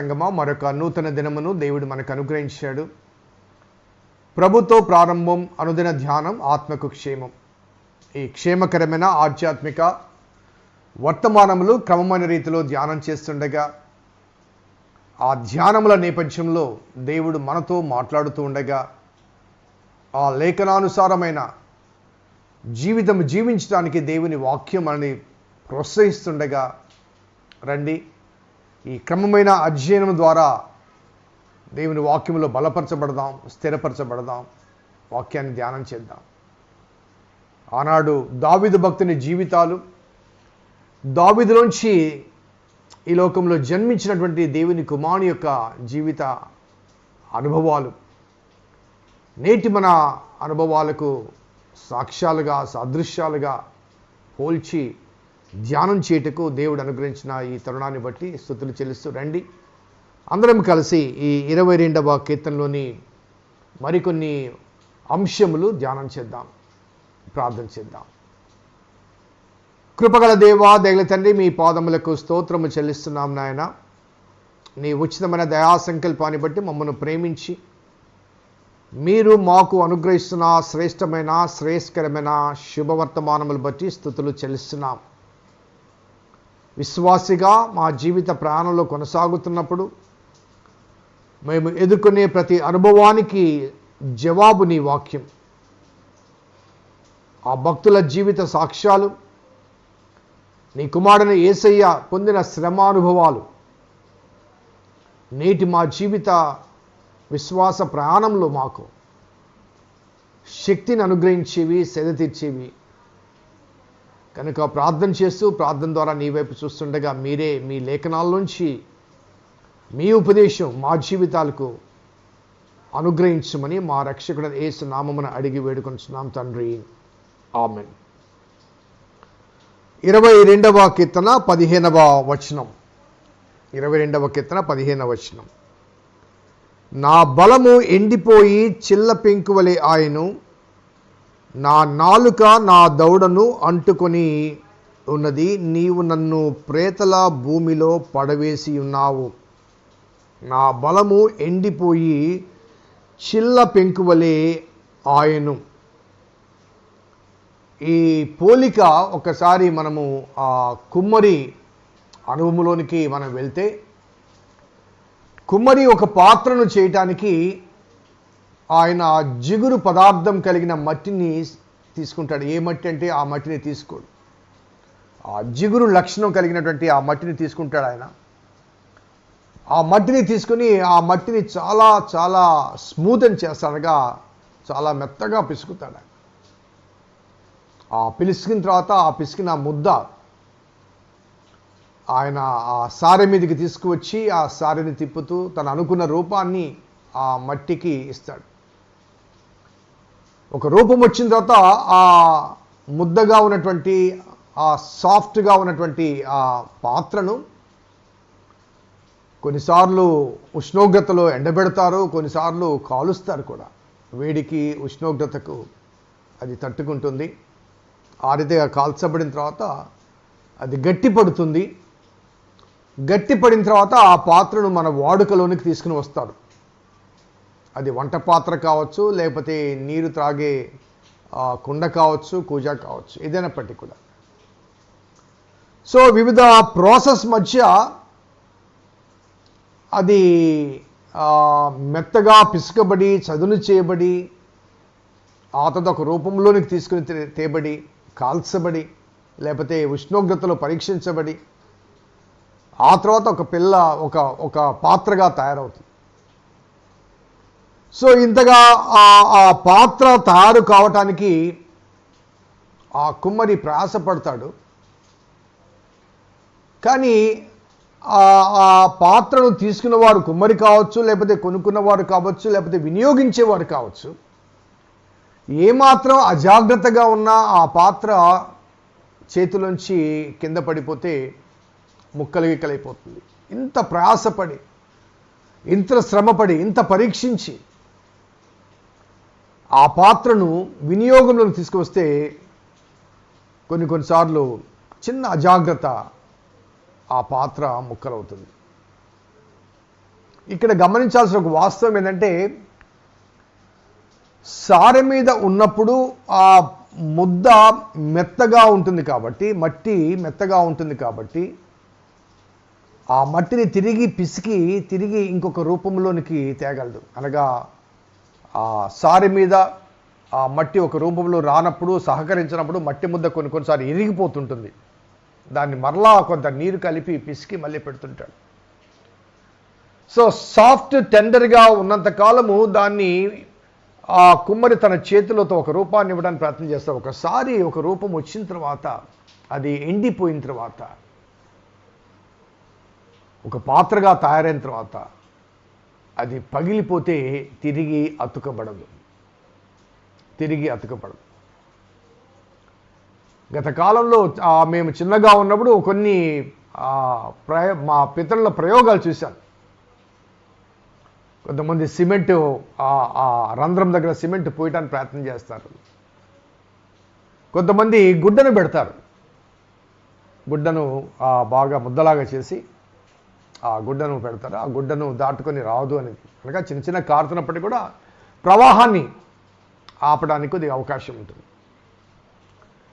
సంగమ మరొక నూతన దినమును దేవుడు మనకు అనుగ్రహించాడు. ప్రభుతో ప్రారంభం అనుదిన ధ్యానం ఆత్మకు క్షేమం. ఈ క్షేమకరమైన ఆధ్యాత్మిక వర్తమానములు క్రమమైన రీతిలో ధ్యానం చేస్తుండగా ఆ ధ్యానముల నేపథ్యంలో దేవుడు మనతో మాట్లాడుతూ ఉండగా ఆ లేఖనానుసారమైన జీవితం జీవించడానికి దేవుని వాక్యం అని ప్రోత్సహిస్తుండగా రండి ఈ క్రమమైన అధ్యయనం ద్వారా దేవుని వాక్యంలో బలపరచబడదాం స్థిరపరచబడదాం వాక్యాన్ని ధ్యానం చేద్దాం. ఆనాడు దావిద భక్తుని జీవితాలు దావిదులోంచి ఈ లోకంలో జన్మించినటువంటి దేవుని కుమారుని యొక్క జీవిత అనుభవాలు నేటి మన అనుభవాలకు సాక్ష్యాలుగా సాదృశ్యాలుగా పోల్చి ధ్యానం చేయుటకు దేవుడు అనుగ్రహించిన ఈ తరుణాన్ని బట్టి స్థుతులు చెల్లిస్తూ రండి. అందరం కలిసి ఈ ఇరవై రెండవ కీర్తనలోని మరికొన్ని అంశములు ధ్యానం చేద్దాం ప్రార్థన చేద్దాం. కృపగల దేవా దయగల తండ్రి మీ పాదములకు స్తోత్రము చెల్లిస్తున్నాం నాయన. నీ ఉచితమైన దయా సంకల్పాన్ని బట్టి మమ్మల్ని ప్రేమించి మీరు మాకు అనుగ్రహిస్తున్న శ్రేష్టమైన శ్రేయస్కరమైన శుభవర్తమానములు బట్టి స్థుతులు చెల్లిస్తున్నాం. విశ్వాసిగా మా జీవిత ప్రయాణంలో కొనసాగుతున్నప్పుడు మేము ఎదుర్కొనే ప్రతి అనుభవానికి జవాబు నీ వాక్యం. ఆ భక్తుల జీవిత సాక్ష్యాలు నీ కుమారుని ఏసయ్య పొందిన శ్రమానుభవాలు నేటి మా జీవిత విశ్వాస ప్రయాణంలో మాకు శక్తిని అనుగ్రహించేవి సెద తీర్చేవి కనుక ప్రార్థన చేస్తూ ప్రార్థన ద్వారా నీ వైపు చూస్తుండగా మీరే మీ లేఖనాల్లోంచి మీ ఉపదేశం మా జీవితాలకు అనుగ్రహించమని మా రక్షకుడు ఏసు నామమున అడిగి వేడుకొంచున్నాం తండ్రి. ఆమెన్. ఇరవై రెండవ కీర్తన పదిహేనవ వచనం. ఇరవై రెండవ కీర్తన పదిహేనవ వచనం. నా బలము ఎండిపోయి చిల్ల పెంకువలే ఆయను నా నాలుక నా దౌడను అంటుకొని ఉన్నది నీవు నన్ను ప్రేతల భూమిలో పడవేసి ఉన్నావు. నా బలము ఎండిపోయి చిల్ల పెంకువలే ఆయను. ఈ పోలిక ఒకసారి మనము ఆ కుమ్మరి అనుభవంలోనికి మనం వెళ్తే కుమ్మరి ఒక పాత్రను చేయటానికి ఆయన జిగురు పదార్థం కలిగిన మట్టిని తీసుకుంటాడు. ఏ మట్టి అంటే ఆ మట్టిని తీసుకోడు. ఆ జిగురు లక్షణం కలిగినటువంటి ఆ మట్టిని తీసుకుంటాడు ఆయన. ఆ మట్టిని తీసుకుని ఆ మట్టిని చాలా చాలా స్మూత్ అని చేస్తాడుగా చాలా మెత్తగా పిసుకుతాడు ఆ పిసికిన తర్వాత ఆ పిసికిన ముద్ద ఆయన ఆ సారె మీదకి తీసుకువచ్చి ఆ సారెని తిప్పుతూ తను అనుకున్న రూపాన్ని ఆ మట్టికి ఇస్తాడు. ఒక రూపం వచ్చిన తర్వాత ఆ ముద్దగా ఉన్నటువంటి ఆ సాఫ్ట్గా ఉన్నటువంటి ఆ పాత్రను కొన్నిసార్లు ఉష్ణోగ్రతలో ఎండబెడతారు కొన్నిసార్లు కాలుస్తారు కూడా. వేడికి ఉష్ణోగ్రతకు అది తట్టుకుంటుంది. ఆ రీతిగా కాల్చబడిన తర్వాత అది గట్టి పడుతుంది గట్టి పడిన తర్వాత ఆ పాత్రను మన వాడుకలోనికి తీసుకుని వస్తారు. అది వంట పాత్ర కావచ్చు లేకపోతే నీరు త్రాగే కుండ కావచ్చు కూజా కావచ్చు ఏదైనప్పటికీ కూడా. సో వివిధ ప్రాసెస్ మధ్య అది మెత్తగా పిసుకబడి చదును చేయబడి ఆ తర్వాత ఒక రూపంలోనికి తీసుకుని తేబడి కాల్చబడి లేకపోతే ఉష్ణోగ్రతలో పరీక్షించబడి ఆ తర్వాత ఒక పిల్ల ఒక ఒక పాత్రగా తయారవుతుంది. సో ఇంతగా ఆ ఆ పాత్ర తయారు కావటానికి ఆ కుమ్మరి ప్రయాసపడతాడు. కానీ ఆ ఆ పాత్రను తీసుకున్నవారు కుమ్మరి కావచ్చు లేకపోతే కొనుక్కున్నవారు కావచ్చు లేకపోతే వినియోగించేవారు కావచ్చు. ఏమాత్రం అజాగ్రత్తగా ఉన్న ఆ పాత్ర చేతిలోంచి కింద పడిపోతే ముక్కలు గిక్కలైపోతుంది. ఇంత ప్రయాసపడి ఇంత శ్రమపడి ఇంత పరీక్షించి ఆ పాత్రను వినియోగంలోకి తీసుకువస్తే కొన్ని కొన్నిసార్లు చిన్న అజాగ్రత్త ఆ పాత్ర ముక్కలవుతుంది. ఇక్కడ గమనించాల్సిన ఒక వాస్తవం ఏంటంటే సారె మీద ఉన్నప్పుడు ఆ ముద్ద మెత్తగా ఉంటుంది కాబట్టి మట్టి మెత్తగా ఉంటుంది కాబట్టి ఆ మట్టిని తిరిగి పిసికి తిరిగి ఇంకొక రూపంలోనికి తేగలదు. అనగా ఆ సారి మీద ఆ మట్టి ఒక రూపంలో రానప్పుడు సహకరించినప్పుడు మట్టి ముద్ద కొన్ని కొన్నిసార్లు ఇరిగిపోతుంటుంది. దాన్ని మరలా కొంత నీరు కలిపి పిసికి మళ్ళీ పెడుతుంటాడు. సో సాఫ్ట్ టెండర్గా ఉన్నంత కాలము దాన్ని ఆ కుమ్మరి తన చేతులతో ఒక రూపాన్ని ఇవ్వడానికి ప్రయత్నం చేస్తారు ఒకసారి ఒక రూపం వచ్చిన తర్వాత అది ఎండిపోయిన తర్వాత ఒక పాత్రగా తయారైన తర్వాత అది పగిలిపోతే తిరిగి అతుకబడదు. తిరిగి అతుకబడదు. గత కాలంలో మేము చిన్నగా ఉన్నప్పుడు కొన్ని ఆ, ప్రయ మా పితరుల ప్రయోగాలు చూశాను. కొంతమంది సిమెంట్ ఆ- రంధ్రం దగ్గర సిమెంట్ పోయటానికి ప్రయత్నం చేస్తారు. కొంతమంది గుడ్డను పెడతారు. గుడ్డను బాగా ముద్దలాగా చేసి ఆ గుడ్డను పెడతారు ఆ గుడ్డను దాటుకొని రాదు అని. అనగా చిన్న చిన్న కారుతున్నప్పటికీ కూడా ప్రవాహాన్ని ఆపడానికి కొద్దిగా అవకాశం ఉంటుంది.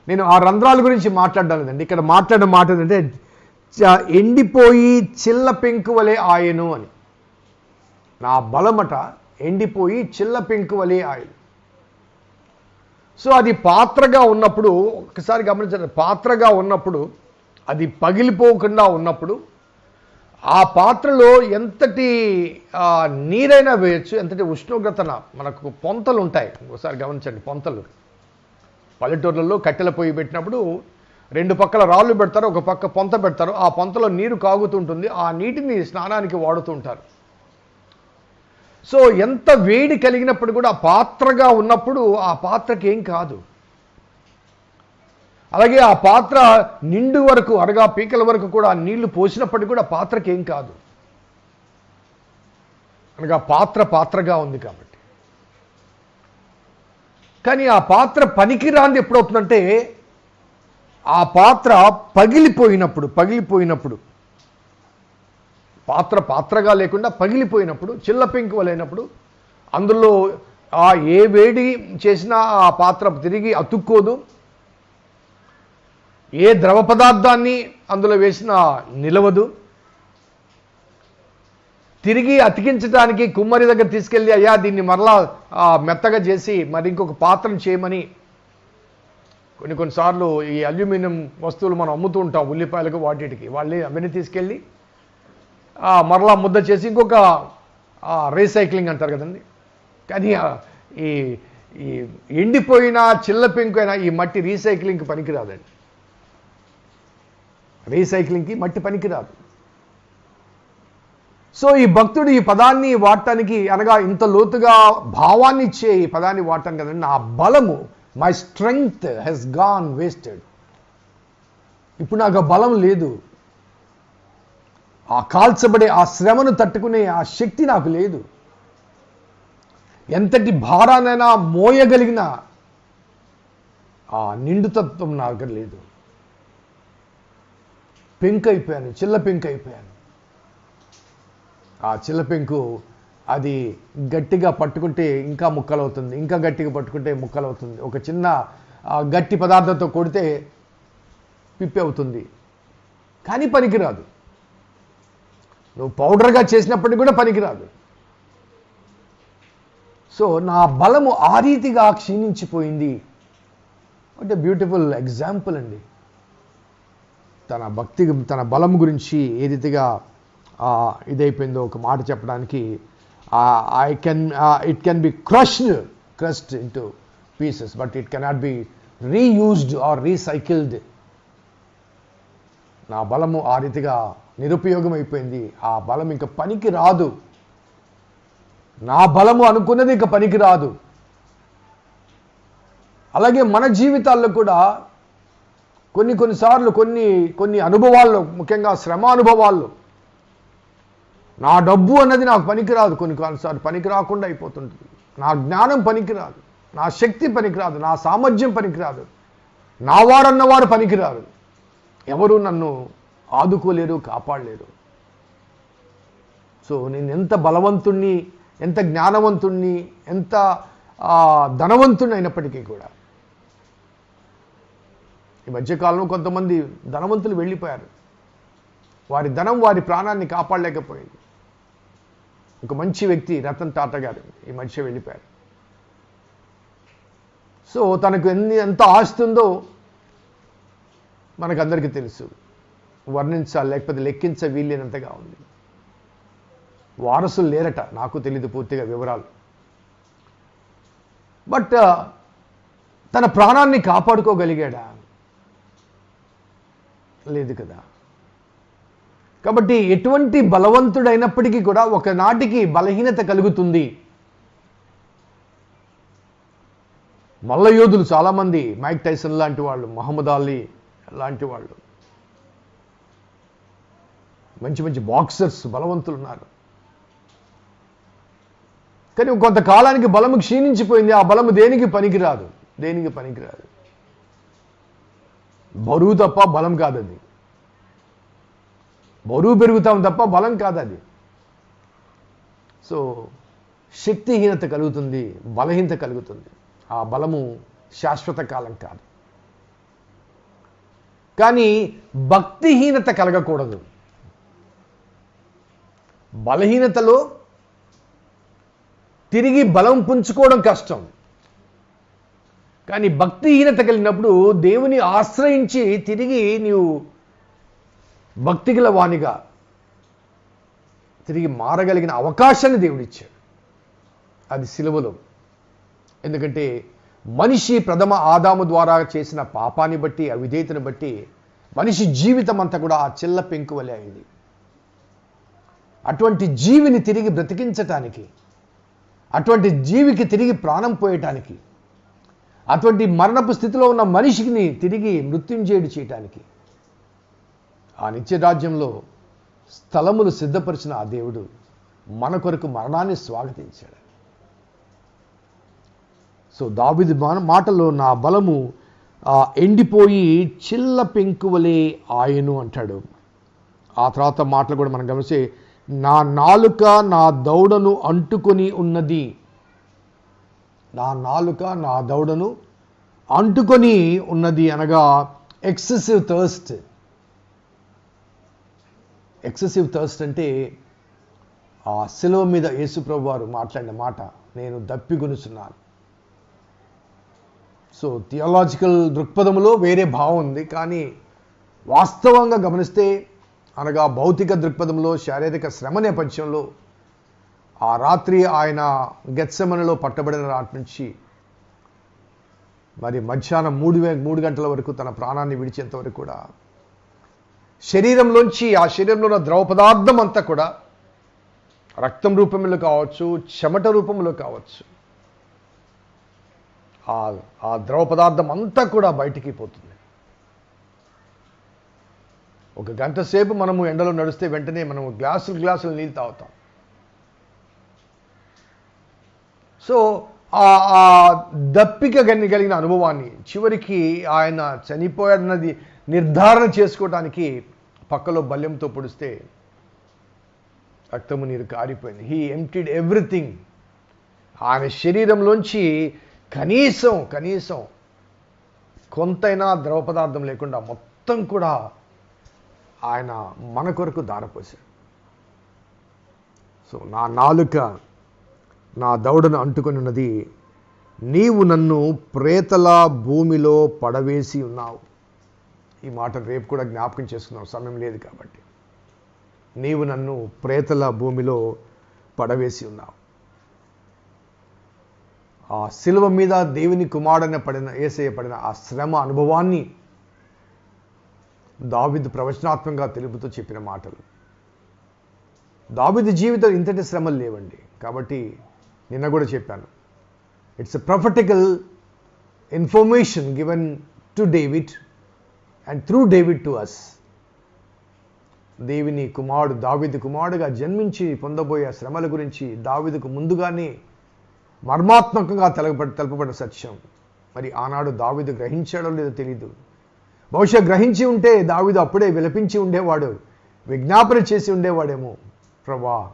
నేను ఆ రంధ్రాల గురించి మాట్లాడడం లేదండి. ఇక్కడ మాట్లాడిన మాట ఏంటంటే ఎండిపోయి చిల్ల పెంకు వలె ఆయను అని. నా బలమట ఎండిపోయి చిల్ల పెంకు వలె ఆయను. సో అది పాత్రగా ఉన్నప్పుడు ఒకసారి గమనించండి పాత్రగా ఉన్నప్పుడు అది పగిలిపోకుండా ఉన్నప్పుడు ఆ పాత్రలో ఎంతటి నీరైనా వేయచ్చు ఎంతటి ఉష్ణోగ్రతన మనకు పొంతలు ఉంటాయి. ఒకసారి గమనించండి పొంతలు. పల్లెటూర్లలో కట్టెల పొయ్యి పెట్టినప్పుడు రెండు పక్కల రాళ్ళు పెడతారు ఒక పక్క పొంత పెడతారు. ఆ పొంతలో నీరు కాగుతుంటుంది ఆ నీటిని స్నానానికి వాడుతూ ఉంటారు. సో ఎంత వేడి కలిగినప్పుడు కూడా ఆ పాత్రగా ఉన్నప్పుడు ఆ పాత్రకి ఏం కాదు. అలాగే ఆ పాత్ర నిండు వరకు అనగా పీకల వరకు కూడా నీళ్ళు పోసినప్పటికీ కూడా పాత్రకి ఏం కాదు. అనగా పాత్ర పాత్రగా ఉంది కాబట్టి. కానీ ఆ పాత్ర పనికిరాంది ఎప్పుడవుతుందంటే ఆ పాత్ర పగిలిపోయినప్పుడు పగిలిపోయినప్పుడు పాత్ర పాత్రగా లేకుండా పగిలిపోయినప్పుడు చిల్ల పెంకువలైనప్పుడు అందులో ఆ ఏ వేడి చేసినా ఆ పాత్ర తిరిగి అతుక్కోదు. ఏ ద్రవ పదార్థాన్ని అందులో వేసినా నిలవదు. తిరిగి అతికించడానికి కుమ్మరి దగ్గర తీసుకెళ్ళి అయ్యా దీన్ని మరలా మెత్తగా చేసి మరి ఇంకొక పాత్రను చేయమని కొన్ని కొన్నిసార్లు ఈ అల్యూమినియం వస్తువులు మనం అమ్ముతూ ఉంటాం ఉల్లిపాయలకు వాటికి. వాళ్ళని అవన్నీ తీసుకెళ్ళి మరలా ముద్ద చేసి ఇంకొక రీసైక్లింగ్ అంటారు కదండి. కానీ ఈ ఈ ఎండిపోయిన చిల్ల పెంకైన ఈ మట్టి రీసైక్లింగ్కి పనికిరాదండి. రీసైక్లింగ్కి మట్టి పనికిరాదు. సో ఈ భక్తుడు ఈ పదాన్ని వాడటానికి అనగా ఇంత లోతుగా భావాన్ని ఇచ్చే ఈ పదాన్ని వాడటానికి కదండి నా బలము my strength has gone wasted ఇప్పుడు నాకు బలం లేదు. ఆ కాల్చబడే ఆ శ్రమను తట్టుకునే ఆ శక్తి నాకు లేదు. ఎంతటి భారానైనా మోయగలిగిన ఆ నిండుతత్వం నాకు లేదు. పెంకు అయిపోయాను చిల్ల పెంకు అయిపోయాను ఆ చిల్ల పెంకు అది గట్టిగా పట్టుకుంటే ఇంకా ముక్కలవుతుంది ఇంకా గట్టిగా పట్టుకుంటే ముక్కలవుతుంది. ఒక చిన్న గట్టి పదార్థంతో కొడితే పిప్పి అవుతుంది. కానీ పనికిరాదు. నువ్వు పౌడర్గా చేసినప్పటికీ కూడా పనికిరాదు. సో నా బలము ఆ రీతిగా క్షీణించిపోయింది. అంటే బ్యూటిఫుల్ ఎగ్జాంపుల్ అండి. తన భక్తి తన బలం గురించి ఏ రీతిగా ఇదైపోయిందో ఒక మాట చెప్పడానికి I can it can be crushed crushed into pieces but it cannot be reused or recycled నా బలము ఆ రీతిగా నిరుపయోగం అయిపోయింది ఆ బలం ఇంకా పనికి రాదు. నా బలము అనుకున్నది ఇంకా పనికి రాదు. అలాగే మన జీవితాల్లో కూడా కొన్ని కొన్నిసార్లు కొన్ని కొన్ని అనుభవాల్లో ముఖ్యంగా శ్రమ అనుభవాల్లో నా డబ్బు అన్నది నాకు పనికిరాదు కొన్ని కొన్నిసార్లు పనికి రాకుండా అయిపోతుంటుంది. నా జ్ఞానం పనికిరాదు నా శక్తి పనికిరాదు నా సామర్థ్యం పనికిరాదు నా వారన్నవారు పనికిరారు ఎవరు నన్ను ఆదుకోలేరు కాపాడలేరు. సో నేను ఎంత బలవంతుణ్ణి ఎంత జ్ఞానవంతుణ్ణి ఎంత ధనవంతుణ్ణి అయినప్పటికీ కూడా ఈ మధ్యకాలంలో కొంతమంది ధనవంతులు వెళ్ళిపోయారు. వారి ధనం వారి ప్రాణాన్ని కాపాడలేకపోయింది. ఒక మంచి వ్యక్తి రతన్ టాటా గారు ఈ మధ్య వెళ్ళిపోయారు. సో తనకు ఎన్ని ఎంత ఆస్తి ఉందో మనకందరికీ తెలుసు. వర్ణించాలి లేకపోతే లెక్కించ వీల్లేనంతగా ఉంది. వారసులు లేరట నాకు తెలియదు పూర్తిగా వివరాలు. బట్ తన ప్రాణాన్ని కాపాడుకోగలిగాడా? లేదు కదా. కాబట్టి ఎటువంటి బలవంతుడైనప్పటికీ కూడా ఒకనాటికి బలహీనత కలుగుతుంది. మల్ల యోధులు చాలామంది మైక్ టైసన్ లాంటి వాళ్ళు మహమ్మద్ అలీ లాంటి వాళ్ళు. మంచి మంచి బాక్సర్స్ బలవంతులు ఉన్నారు కానీ కొంతకాలానికి బలము క్షీణించిపోయింది. ఆ బలము దేనికి పనికిరాదు? దేనికి పనికిరాదు? బరువు తప్ప బలం కాదది. బరువు పెరుగుతాం తప్ప బలం కాదు అది సో శక్తిహీనత కలుగుతుంది బలహీనత కలుగుతుంది. ఆ బలము శాశ్వత కాలం కాదు. కానీ భక్తిహీనత కలగకూడదు. బలహీనతలో తిరిగి బలం పుంజుకోవడం కష్టం. కానీ భక్తిహీనత కలిగినప్పుడు దేవుని ఆశ్రయించి తిరిగి నీవు భక్తి గల తిరిగి మారగలిగిన అవకాశాన్ని దేవుడిచ్చాడు. అది సిలువలో. ఎందుకంటే మనిషి ప్రథమ ఆదాము ద్వారా చేసిన పాపాన్ని బట్టి అవిధేయతను బట్టి మనిషి జీవితం అంతా కూడా ఆ చిల్ల పెంకు వలె అయింది. అటువంటి జీవిని తిరిగి బ్రతికించటానికి అటువంటి జీవికి తిరిగి ప్రాణం పోయటానికి అటువంటి మరణపు స్థితిలో ఉన్న మనిషిని తిరిగి మృత్యుంజేయుడు చేయటానికి. ఆ నిత్యరాజ్యంలో స్థలములు సిద్ధపరిచిన ఆ దేవుడు మన కొరకు మరణాన్ని స్వాగతించాడు. సో దావిది మాటలో నా బలము ఆ, ఎండిపోయి చిల్ల పెంకువలే ఆయను అంటాడు. ఆ తర్వాత మాటలు కూడా మనం గమనిస్తే నా నాలుక నా దౌడను అంటుకొని ఉన్నది నా నాలుక నా దౌడను అంటుకొని ఉన్నది అనగా ఎక్సెసివ్ థర్స్ట్ ఎక్సెసివ్ థర్స్ట్ అంటే ఆ శిలువ మీద యేసుప్రభు వారు మాట్లాడిన మాట నేను దప్పిగొనుచున్నాను సో థియాలజికల్ దృక్పథంలో వేరే భావం ఉంది కానీ వాస్తవంగా గమనిస్తే అనగా భౌతిక దృక్పథంలో శారీరక శ్రమ నేపథ్యంలో ఆ రాత్రి ఆయన గెత్సెమనలో పట్టబడిన నాటి నుంచి మరి మధ్యాహ్నం మూడు మూడు గంటల వరకు తన ప్రాణాన్ని విడిచేంత వరకు కూడా శరీరంలోంచి ఆ శరీరంలో ఉన్న ద్రవ పదార్థం అంతా కూడా రక్తం రూపంలో కావచ్చు చెమట రూపంలో కావచ్చు ఆ ఆ ద్రవ పదార్థం అంతా కూడా బయటికి పోతుంది. ఒక గంట సేపు మనము ఎండలో నడిస్తే వెంటనే మనము గ్లాసులు గ్లాసులు నీళ్ళు తాగుతాం. సో ఆ దప్పిక కలిగిన అనుభవాన్ని చివరికి ఆయన చనిపోయాడన్నది నిర్ధారణ చేసుకోవడానికి పక్కలో బల్యంతో పొడిస్తే రక్తము నీరు కారిపోయింది. హీ ఎంప్టీడ్ ఎవ్రీథింగ్ ఆయన శరీరంలోంచి కనీసం కనీసం కొంతైనా ద్రవ పదార్థం లేకుండా మొత్తం కూడా ఆయన మన కొరకు దారపోశాడు. సో నా నాలుక నా దౌడను అంటుకొని ఉన్నది నీవు నన్ను ప్రేతల భూమిలో పడవేసి ఉన్నావు. ఈ మాట రేపు కూడా జ్ఞాపకం చేసుకున్నాం సమయం లేదు కాబట్టి. నీవు నన్ను ప్రేతల భూమిలో పడవేసి ఉన్నావు. ఆ శిలువ మీద దేవుని కుమారుడన పడిన ఏసయ్య పడిన ఆ శ్రమ అనుభవాన్ని దావిదు ప్రవచనాత్మకంగా తెలుపుతూ చెప్పిన మాటలు. దావిదు జీవితం ఇంతటి శ్రమలు లేవండి. కాబట్టి నిన్న కూడా చెప్పాను. It's a prophetical information given to David and through David to us దేవుని కుమారుడు దావిదు కుమారుడుగా జన్మించి పొందబోయే శ్రమల గురించి దావిదుకు ముందుగానే మర్మాత్మకంగా తెలపబడి తెలపబడిన సత్యం. మరి ఆనాడు దావిదు గ్రహించాడో లేదో తెలియదు బహుశా గ్రహించి ఉంటే దావిదు అప్పుడే విలపించి ఉండేవాడు విజ్ఞాపన చేసి ఉండేవాడేమో. ప్రభా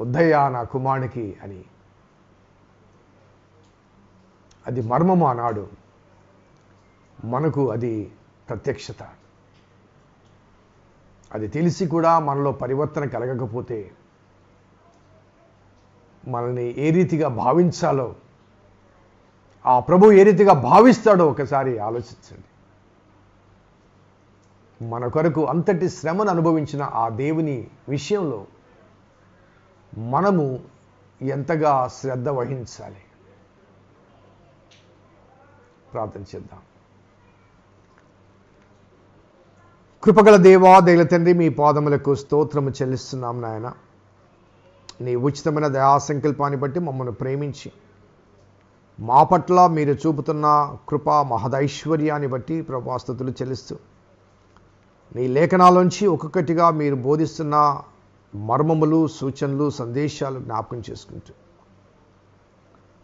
ఉద్దయ్యా నా కుమారునికి అని. అది మర్మము ఆనాడు. మనకు అది ప్రత్యక్షత. అది తెలిసి కూడా మనలో పరివర్తన కలగకపోతే మనల్ని ఏ రీతిగా భావించాలో ఆ ప్రభు ఏ రీతిగా భావిస్తాడో ఒకసారి ఆలోచించండి. మన కొరకు అంతటి శ్రమను అనుభవించిన ఆ దేవుని విషయంలో మనము ఎంతగా శ్రద్ధ వహించాలి? ప్రార్థన చేద్దాం. కృపగల దేవా దైల తండ్రి మీ పాదములకు స్తోత్రము చెల్లిస్తున్నాం నాయన. నీ ఉచితమైన దయా సంకల్పాన్ని బట్టి మమ్మల్ని ప్రేమించి మా పట్ల మీరు చూపుతున్న కృప మహదైశ్వర్యాన్ని బట్టి ప్రభాస్తుతులు చెల్లిస్తూ నీ లేఖనాలోంచి ఒక్కొక్కటిగా మీరు బోధిస్తున్న మర్మములు సూచనలు సందేశాలు జ్ఞాపకం చేసుకుంటూ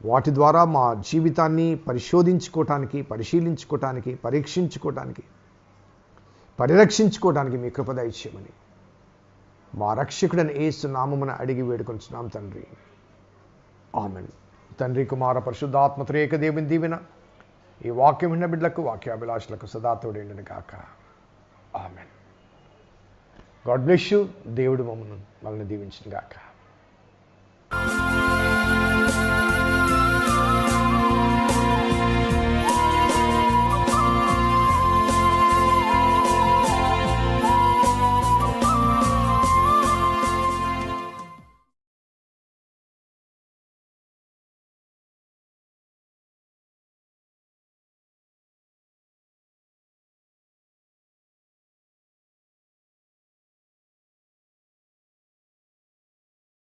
వాటి ద్వారా మా జీవితాన్ని పరిశోధించుకోవటానికి పరిశీలించుకోవటానికి పరీక్షించుకోవటానికి పరిరక్షించుకోవడానికి మీ కృప దయచేయమని మా రక్షకుడని ఏసు నామమున అడిగి వేడుకొంచున్నాం తండ్రి. ఆమెన్. తండ్రి కుమార పరిశుద్ధాత్మ త్రేక దేవుని దీవెన ఈ వాక్యం విన్న బిడ్డలకు వాక్యాభిలాషులకు సదా తోడేండును కాక ఆమెన్. God bless you. దేవుడు మమ్మల్ని మమ్మల్ని దీవించిన గాక.